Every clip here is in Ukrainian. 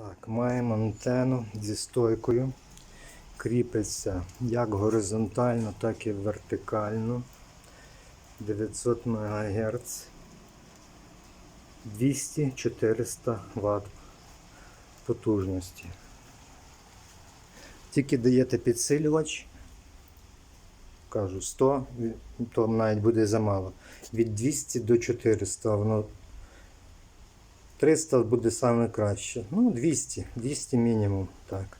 Так, маємо антенну зі стойкою. Кріпиться як горизонтально, так і вертикально. 900 МГц. 200-400 Вт потужності. Тільки даєте підсилювач, кажу 100, то навіть буде замало. Від 200 до 400 воно 300 буде саме краще. Ну, 200, 200 мінімум. так.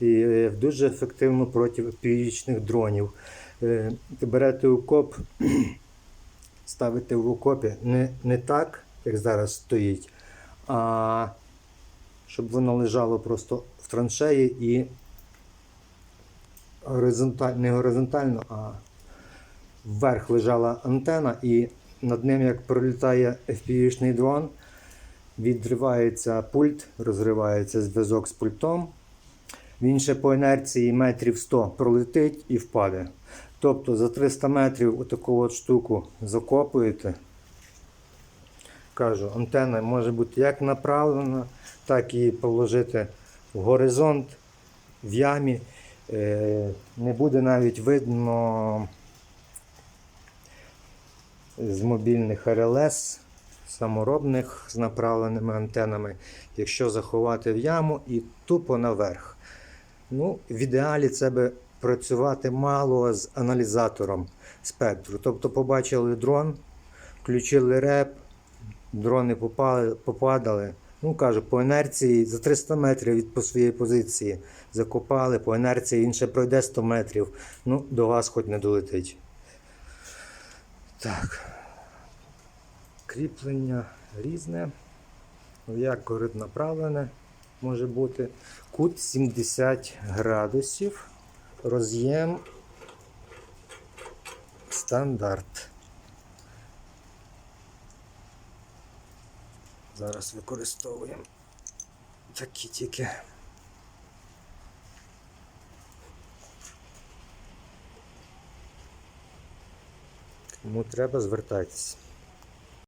І е, дуже ефективно проти північних дронів. Е, Берете окоп, ставите в окопі не, не так, як зараз стоїть, а щоб воно лежало просто в траншеї і горизонтально, не горизонтально, а вверх лежала антена, і над ним, як пролітає FPV-шний дрон, відривається пульт, розривається зв'язок з пультом. Він ще по інерції метрів 100 пролетить і впаде. Тобто за 300 метрів отаку от штуку закопуєте. Кажу, антенна може бути як направлена, так і положити в горизонт, в ямі. Е, Не буде навіть видно з мобільних РЛС, саморобних з направленими антенами, якщо заховати в яму і тупо наверх. Ну, в ідеалі це би працювати мало з аналізатором спектру. Тобто побачили дрон, включили реп, дрони попали, попадали. Ну, кажу, по інерції за 300 метрів від по своєї позиції закопали, по інерції він ще пройде 100 метрів. Ну, до вас хоч не долетить. Так. Кріплення різне. Як горит направлене може бути. Кут 70 градусів. Роз'єм стандарт. Зараз використовуємо такі тільки. Кому треба, звертайтесь.